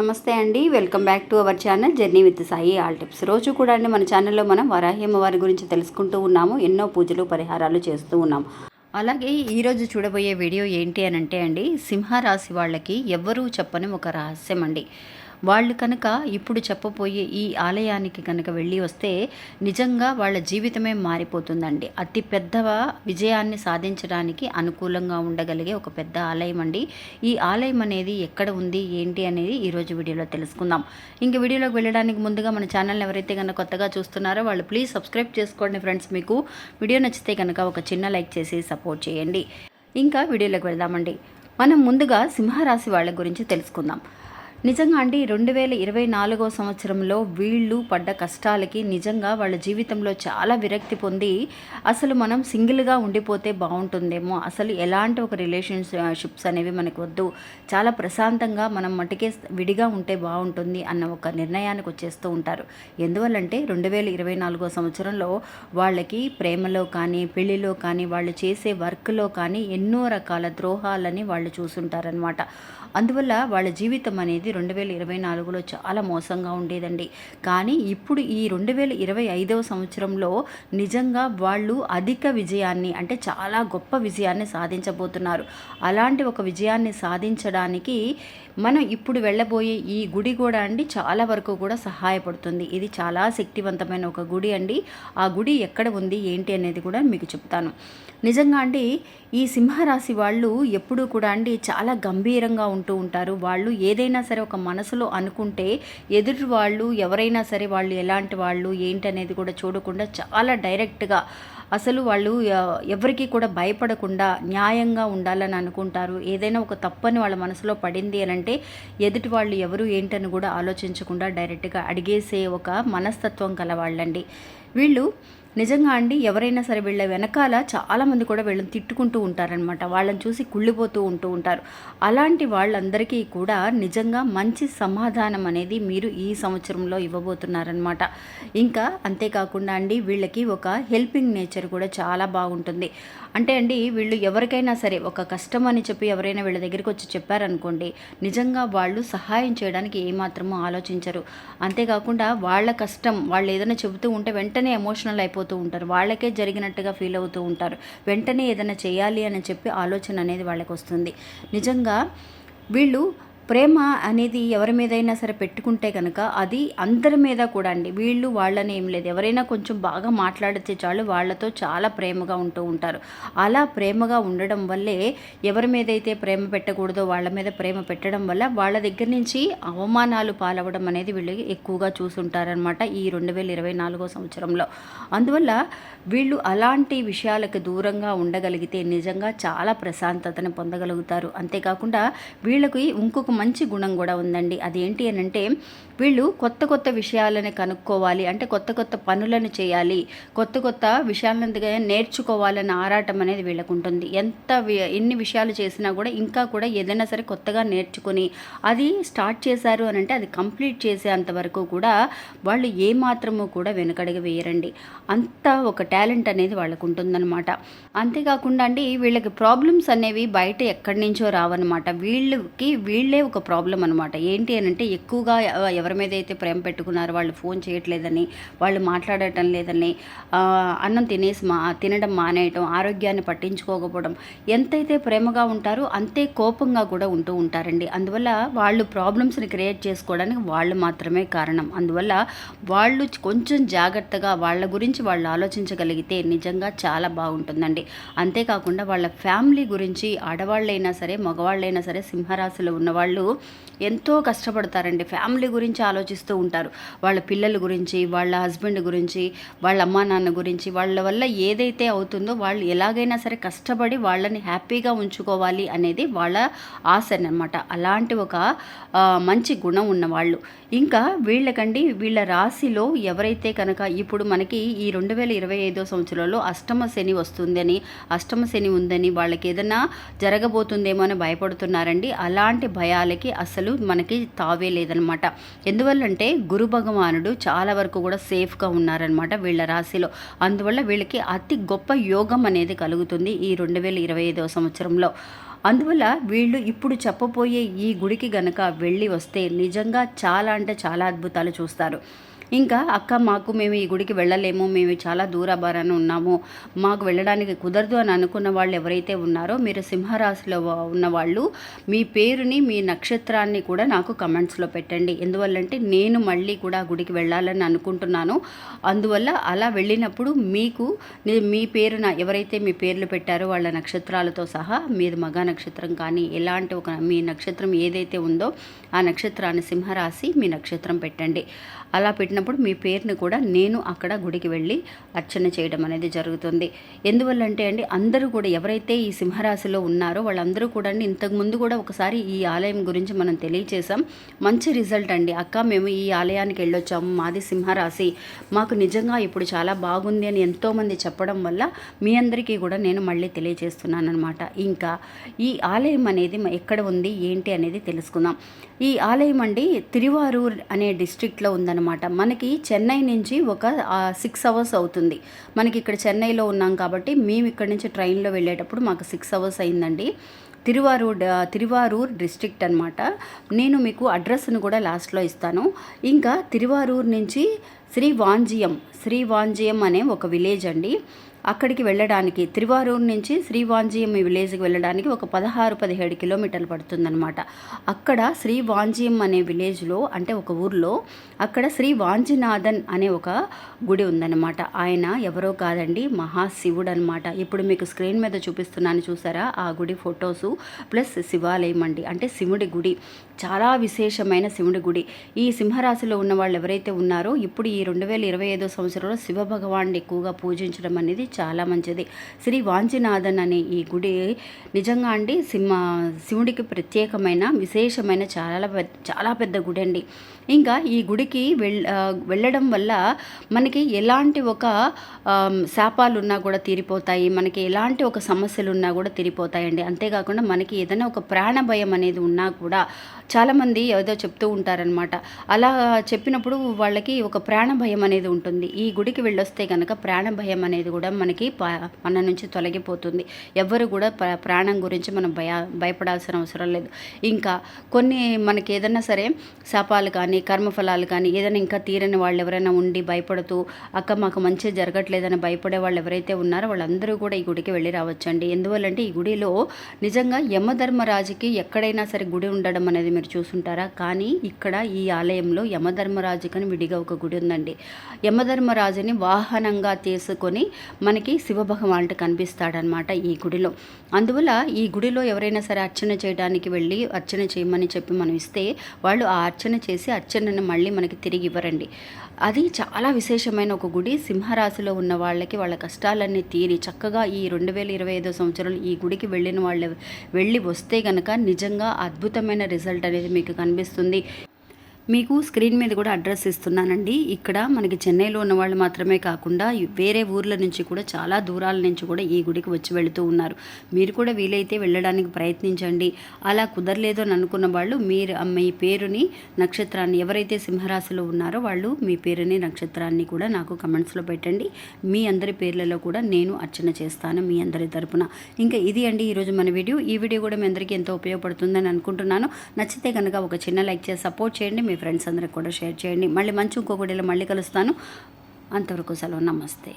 నమస్తే అండి welcome back to our channel journey with Sai all tips. రోజు కూడా అండి మన ఛానల్లో మనం వరాహ్యమ్మ వారి గురించి తెలుసుకుంటూ ఉన్నాము ఎన్నో పూజలు పరిహారాలు చేస్తూ ఉన్నాము. అలాగే ఈరోజు చూడబోయే వీడియో ఏంటి అని అంటే అండి సింహరాశి వాళ్ళకి ఎవ్వరూ చెప్పని ఒక రహస్యం అండి. వాళ్ళు కనుక ఇప్పుడు చెప్పబోయే ఈ ఆలయానికి కనుక వెళ్ళి వస్తే నిజంగా వాళ్ళ జీవితమే మారిపోతుందండి. అతి పెద్ద విజయాన్ని సాధించడానికి అనుకూలంగా ఉండగలిగే ఒక పెద్ద ఆలయం అండి. ఈ ఆలయం అనేది ఎక్కడ ఉంది ఏంటి అనేది ఈరోజు వీడియోలో తెలుసుకుందాం. ఇంక వీడియోలోకి వెళ్ళడానికి ముందుగా మన ఛానల్ని ఎవరైతే కనుక కొత్తగా చూస్తున్నారో వాళ్ళు ప్లీజ్ సబ్స్క్రైబ్ చేసుకోండి ఫ్రెండ్స్. మీకు వీడియో నచ్చితే కనుక ఒక చిన్న లైక్ చేసి సపోర్ట్ చేయండి. ఇంకా వీడియోలోకి వెళ్దామండి. మనం ముందుగా సింహరాశి వాళ్ళ గురించి తెలుసుకుందాం. నిజంగా అండి రెండు వేల ఇరవై నాలుగో సంవత్సరంలో వీళ్ళు పడ్డ కష్టాలకి నిజంగా వాళ్ళ జీవితంలో చాలా విరక్తి పొంది అసలు మనం సింగిల్గా ఉండిపోతే బాగుంటుందేమో. అసలు ఎలాంటి ఒక రిలేషన్షిప్స్ అనేవి మనకు వద్దు. చాలా ప్రశాంతంగా మనం మటుకే విడిగా ఉంటే బాగుంటుంది అన్న ఒక నిర్ణయానికి వచ్చేస్తూ ఉంటారు. ఎందువల్లంటే రెండు వేల ఇరవై నాలుగో సంవత్సరంలో వాళ్ళకి ప్రేమలో కానీ పెళ్ళిలో కానీ వాళ్ళు చేసే వర్క్లో కానీ ఎన్నో రకాల ద్రోహాలని వాళ్ళు చూసుంటారనమాట అందువల్ల వాళ్ళ జీవితం అనేది రెండు వేల ఇరవై నాలుగులో చాలా మోసంగా ఉండేదండి. కానీ ఇప్పుడు ఈ రెండు వేల ఇరవై ఐదవ సంవత్సరంలో నిజంగా వాళ్ళు అధిక విజయాన్ని అంటే చాలా గొప్ప విజయాన్ని సాధించబోతున్నారు. అలాంటి ఒక విజయాన్ని సాధించడానికి మనం ఇప్పుడు వెళ్ళబోయే ఈ గుడి కూడా అండి చాలా వరకు కూడా సహాయపడుతుంది. ఇది చాలా శక్తివంతమైన ఒక గుడి అండి. ఆ గుడి ఎక్కడ ఉంది ఏంటి అనేది కూడా మీకు చెప్తాను. నిజంగా అండి ఈ సింహరాశి వాళ్ళు ఎప్పుడూ కూడా అండి చాలా గంభీరంగా ఉంటూ ఉంటారు. వాళ్ళు ఏదైనా సరే ఒక మనసులో అనుకుంటే ఎదుటి వాళ్ళు ఎవరైనా సరే వాళ్ళు ఎలాంటి వాళ్ళు ఏంటనేది కూడా చూడకుండా చాలా డైరెక్ట్గా అసలు వాళ్ళు ఎవరికి కూడా భయపడకుండా న్యాయంగా ఉండాలని అనుకుంటారు. ఏదైనా ఒక తప్పని వాళ్ళ మనసులో పడింది అని అంటే ఎదుటి వాళ్ళు ఎవరు ఏంటని కూడా ఆలోచించకుండా డైరెక్ట్గా అడిగేసే ఒక మనస్తత్వం కలవాళ్ళండి వీళ్ళు నిజంగా అండి ఎవరైనా సరే వీళ్ళ వెనకాల చాలామంది కూడా వీళ్ళని తిట్టుకుంటూ ఉంటారనమాట వాళ్ళని చూసి కుళ్ళిపోతూ ఉంటూ ఉంటారు. అలాంటి వాళ్ళందరికీ కూడా నిజంగా మంచి సమాధానం అనేది మీరు ఈ సంవత్సరంలో ఇవ్వబోతున్నారనమాట ఇంకా అంతేకాకుండా అండి వీళ్ళకి ఒక హెల్పింగ్ నేచర్ కూడా చాలా బాగుంటుంది. అంటే అండి వీళ్ళు ఎవరికైనా సరే ఒక కష్టం అని చెప్పి ఎవరైనా వీళ్ళ దగ్గరికి వచ్చి చెప్పారనుకోండి నిజంగా వాళ్ళు సహాయం చేయడానికి ఏమాత్రమో ఆలోచించరు. అంతేకాకుండా వాళ్ళ కష్టం వాళ్ళు ఏదైనా చెబుతూ ఉంటే వెంటనే ఎమోషనల్ అయిపోతూ ఉంటారు. వాళ్ళకే జరిగినట్టుగా ఫీల్ అవుతూ ఉంటారు. వెంటనే ఏదైనా చేయాలి అని చెప్పి ఆలోచన అనేది వాళ్ళకి వస్తుంది నిజంగా వీళ్ళు ప్రేమ అనేది ఎవరి మీదైనా సరే పెట్టుకుంటే కనుక అది అందరి మీద కూడా అండి. వీళ్ళు వాళ్ళని ఏం లేదు. ఎవరైనా కొంచెం బాగా మాట్లాడితే చాలు వాళ్ళతో చాలా ప్రేమగా ఉంటూ ఉంటారు. అలా ప్రేమగా ఉండడం వల్లే ఎవరి మీద అయితే ప్రేమ పెట్టకూడదో వాళ్ళ మీద ప్రేమ పెట్టడం వల్ల వాళ్ళ దగ్గర నుంచి అవమానాలు పాలవడం అనేది వీళ్ళు ఎక్కువగా చూసుంటారనమాట ఈ రెండు వేల ఇరవై నాలుగో సంవత్సరంలో. అందువల్ల వీళ్ళు అలాంటి విషయాలకు దూరంగా ఉండగలిగితే నిజంగా చాలా ప్రశాంతతను పొందగలుగుతారు. అంతేకాకుండా వీళ్ళకి ఇంకొక మంచి గుణం కూడా ఉందండి. అదేంటి అని అంటే వీళ్ళు కొత్త కొత్త విషయాలను కనుక్కోవాలి అంటే కొత్త కొత్త పనులను చేయాలి కొత్త కొత్త విషయాలను నేర్చుకోవాలన్న ఆరాటం అనేది వీళ్ళకు ఉంటుంది ఎంత ఎన్ని విషయాలు చేసినా కూడా ఇంకా కూడా ఏదైనా సరే కొత్తగా నేర్చుకుని అది స్టార్ట్ చేశారు అని అంటే అది కంప్లీట్ చేసేంత వరకు కూడా వాళ్ళు ఏమాత్రము కూడా వెనుకడిగి వేయరండి. అంత ఒక టాలెంట్ అనేది వాళ్ళకు ఉంటుందన్నమాట అంతేకాకుండా అండి వీళ్ళకి ప్రాబ్లమ్స్ అనేవి బయట ఎక్కడి నుంచో రావన్నమాట. వీళ్ళకి వీళ్ళే ఒక ప్రాబ్లం అనమాట ఏంటి అని అంటే ఎక్కువగా ఎవరి మీద అయితే ప్రేమ పెట్టుకున్నారో వాళ్ళు ఫోన్ చేయట్లేదని వాళ్ళు మాట్లాడటం లేదని అన్నం తినేసి మా తినడం మానేయటం ఆరోగ్యాన్ని పట్టించుకోకపోవడం ఎంతైతే ప్రేమగా ఉంటారో అంతే కోపంగా కూడా ఉంటూ ఉంటారండి. అందువల్ల వాళ్ళు ప్రాబ్లమ్స్ని క్రియేట్ చేసుకోవడానికి వాళ్ళు మాత్రమే కారణం. అందువల్ల వాళ్ళు కొంచెం జాగ్రత్తగా వాళ్ళ గురించి వాళ్ళు ఆలోచించగలిగితే నిజంగా చాలా బాగుంటుందండి. అంతేకాకుండా వాళ్ళ ఫ్యామిలీ గురించి ఆడవాళ్ళైనా సరే మగవాళ్ళైనా సరే సింహరాశిలో ఉన్నవాళ్ళు ఎంతో కష్టపడతారండి. ఫ్యామిలీ గురించి ఆలోచిస్తూ ఉంటారు. వాళ్ళ పిల్లల గురించి వాళ్ళ హస్బెండ్ గురించి వాళ్ళ అమ్మా నాన్న గురించి వాళ్ళ వల్ల ఏదైతే అవుతుందో వాళ్ళు ఎలాగైనా సరే కష్టపడి వాళ్ళని హ్యాపీగా ఉంచుకోవాలి అనేది వాళ్ళ ఆశ అనమాట అలాంటి ఒక మంచి గుణం ఉన్నవాళ్ళు. ఇంకా వీళ్ళకండి వీళ్ళ రాశిలో ఎవరైతే కనుక ఇప్పుడు మనకి ఈ రెండు వేల ఇరవై ఐదో సంవత్సరంలో అష్టమ శని వస్తుందని అష్టమ శని ఉందని వాళ్ళకి ఏదైనా జరగబోతుందేమో అని భయపడుతున్నారండి. అలాంటి భయాలకి అసలు మనకి తావే లేదనమాట. ఎందువల్లంటే గురు భగవానుడు చాలా వరకు కూడా సేఫ్గా ఉన్నారనమాట వీళ్ళ రాశిలో. అందువల్ల వీళ్ళకి అతి గొప్ప యోగం అనేది కలుగుతుంది ఈ రెండు వేల ఇరవై ఐదవ సంవత్సరంలో. అందువల్ల వీళ్ళు ఇప్పుడు చెప్పబోయే ఈ గుడికి గనక వెళ్ళి వస్తే నిజంగా చాలా అంటే చాలా అద్భుతాలు చూస్తారు. ఇంకా అక్క మాకు మేము ఈ గుడికి వెళ్ళలేము మేము చాలా దూరభారాన ఉన్నాము. మాకు వెళ్ళడానికి కుదరదు అని అనుకున్న వాళ్ళు ఎవరైతే ఉన్నారో మీరు సింహరాశిలో ఉన్న వాళ్ళు మీ పేరుని మీ నక్షత్రాన్ని కూడా నాకు కమెంట్స్లో పెట్టండి. ఎందువల్లంటే నేను మళ్ళీ కూడా గుడికి వెళ్ళాలని అనుకుంటున్నాను. అందువల్ల అలా వెళ్ళినప్పుడు మీకు మీ పేరున ఎవరైతే మీ పేర్లు పెట్టారో వాళ్ళ నక్షత్రాలతో సహా మీది మగ నక్షత్రం కానీ ఎలాంటి ఒక మీ నక్షత్రం ఏదైతే ఉందో ఆ నక్షత్రాన్ని సింహరాశి మీ నక్షత్రం పెట్టండి. అలా పెట్టిన పెట్టినప్పుడు మీ పేరుని కూడా నేను అక్కడ గుడికి వెళ్ళి అర్చన చేయడం అనేది జరుగుతుంది. ఎందువల్లంటే అండి అందరూ కూడా ఎవరైతే ఈ సింహరాశిలో ఉన్నారో వాళ్ళందరూ కూడా అండి ఇంతకు ముందు కూడా ఒకసారి ఈ ఆలయం గురించి మనం తెలియచేసాం మంచి రిజల్ట్ అండి. అక్క మేము ఈ ఆలయానికి వెళ్ళొచ్చాము. మాది సింహరాశి. మాకు నిజంగా ఇప్పుడు చాలా బాగుంది అని ఎంతోమంది చెప్పడం వల్ల మీ అందరికీ కూడా నేను మళ్ళీ తెలియజేస్తున్నాను అనమాట ఇంకా ఈ ఆలయం అనేది ఎక్కడ ఉంది ఏంటి అనేది తెలుసుకుందాం. ఈ ఆలయం అండి తిరువారూర్ అనే డిస్ట్రిక్ట్లో ఉందన్నమాట. మనకి చెన్నై నుంచి ఒక సిక్స్ అవర్స్ అవుతుంది. మనకి ఇక్కడ చెన్నైలో ఉన్నాం కాబట్టి మేము ఇక్కడ నుంచి ట్రైన్లో వెళ్ళేటప్పుడు మాకు సిక్స్ అవర్స్ అయిందండి. తిరువారూర్ తిరువారూర్ డిస్ట్రిక్ట్ అనమాట నేను మీకు అడ్రస్ను కూడా లాస్ట్లో ఇస్తాను. ఇంకా తిరువారూర్ నుంచి శ్రీ వాంజియం శ్రీ వాంజియం అనే ఒక విలేజ్ అండి. అక్కడికి వెళ్ళడానికి తిరువారూరు నుంచి శ్రీవాంజియం విలేజ్కి వెళ్ళడానికి ఒక పదహారు పదిహేడు కిలోమీటర్లు పడుతుందన్నమాట. అక్కడ శ్రీవాంజియం అనే విలేజ్లో అంటే ఒక ఊర్లో అక్కడ శ్రీ వాంజినాథన్ అనే ఒక గుడి ఉందన్నమాట. ఆయన ఎవరో కాదండి మహాశివుడు అనమాట ఇప్పుడు మీకు స్క్రీన్ మీద చూపిస్తున్నాను చూసారా? ఆ గుడి ఫొటోసు ప్లస్ శివాలయం అండి. అంటే శివుడి గుడి. చాలా విశేషమైన శివుడి గుడి. ఈ సింహరాశిలో ఉన్న వాళ్ళు ఎవరైతే ఉన్నారో ఇప్పుడు ఈ రెండు వేల ఇరవై ఐదో సంవత్సరంలో శివ భగవాన్ని ఎక్కువగా పూజించడం అనేది చాలా మంచిది. శ్రీ వాంచినాథన్ అనే ఈ గుడి నిజంగా అండి సింహ శివుడికి ప్రత్యేకమైన విశేషమైన చాలా పెద్ద చాలా పెద్ద గుడి అండి. ఇంకా ఈ గుడికి వెళ్ వెళ్ళడం వల్ల మనకి ఎలాంటి ఒక శాపాలు ఉన్నా కూడా తీరిపోతాయి. మనకి ఎలాంటి ఒక సమస్యలు ఉన్నా కూడా తీరిపోతాయండి. అంతేకాకుండా మనకి ఏదైనా ఒక ప్రాణ భయం అనేది ఉన్నా కూడా చాలామంది ఏదో చెప్తూ ఉంటారనమాట అలా చెప్పినప్పుడు వాళ్ళకి ఒక ప్రాణ భయం అనేది ఉంటుంది. ఈ గుడికి వెళ్ళొస్తే కనుక ప్రాణ భయం అనేది కూడా మనకి మన నుంచి తొలగిపోతుంది. ఎవ్వరు కూడా ప్రాణం గురించి మనం భయ భయపడాల్సిన అవసరం లేదు. ఇంకా కొన్ని మనకి ఏదైనా సరే శాపాలు కానీ కర్మఫలాలు కానీ ఏదైనా ఇంకా తీరని వాళ్ళు ఎవరైనా ఉండి భయపడుతూ అక్క మాకు మంచి జరగట్లేదని భయపడే వాళ్ళు ఎవరైతే ఉన్నారో వాళ్ళందరూ కూడా ఈ గుడికి వెళ్ళి రావచ్చండి. ఎందువల్లంటే ఈ గుడిలో నిజంగా యమధర్మరాజుకి ఎక్కడైనా సరే గుడి ఉండడం అనేది మీరు చూసుంటారా? కానీ ఇక్కడ ఈ ఆలయంలో యమధర్మరాజుకని విడిగా ఒక గుడి ఉందండి. యమధర్మరాజుని వాహనంగా తీసుకొని మనకి శివభగవానుడు కనిపిస్తాడనమాట ఈ గుడిలో. అందువల్ల ఈ గుడిలో ఎవరైనా సరే అర్చన చేయడానికి వెళ్ళి అర్చన చేయమని చెప్పి మనం ఇస్తే వాళ్ళు ఆ అర్చన చేసి అర్చనను మళ్ళీ మనకి తిరిగి ఇవ్వరండి. అది చాలా విశేషమైన ఒక గుడి. సింహరాశిలో ఉన్న వాళ్ళకి వాళ్ళ కష్టాలన్నీ తీరి చక్కగా ఈ రెండు వేల ఇరవై ఐదో సంవత్సరంలో ఈ గుడికి వెళ్ళిన వాళ్ళు వెళ్ళి వస్తే కనుక నిజంగా అద్భుతమైన రిజల్ట్ అనేది మీకు కనిపిస్తుంది. మీకు స్క్రీన్ మీద కూడా అడ్రస్ ఇస్తున్నానండి. ఇక్కడ మనకి చెన్నైలో ఉన్న వాళ్ళు మాత్రమే కాకుండా వేరే ఊర్ల నుంచి కూడా చాలా దూరాల నుంచి కూడా ఈ గుడికి వచ్చి వెళుతూ ఉన్నారు. మీరు కూడా వీలైతే వెళ్ళడానికి ప్రయత్నించండి. అలా కుదరలేదు అని అనుకున్న వాళ్ళు మీరు మీ పేరుని నక్షత్రాన్ని ఎవరైతే సింహరాశిలో ఉన్నారో వాళ్ళు మీ పేరుని నక్షత్రాన్ని కూడా నాకు కమెంట్స్లో పెట్టండి. మీ అందరి పేర్లలో కూడా నేను అర్చన చేస్తాను మీ అందరి తరపున. ఇంకా ఇది అండి ఈరోజు మన వీడియో. ఈ వీడియో కూడా మీ అందరికీ ఎంతో ఉపయోగపడుతుందని అనుకుంటున్నాను. నచ్చితే కనుక ఒక చిన్న లైక్ చేసి సపోర్ట్ చేయండి. మీ ఫ్రెండ్స్ అందరికి కూడా షేర్ చేయండి. మళ్ళీ మంచి ఇంకో వీడియోలో మళ్ళీ కలుస్తాను. అంతవరకు సెలవు. నమస్తే.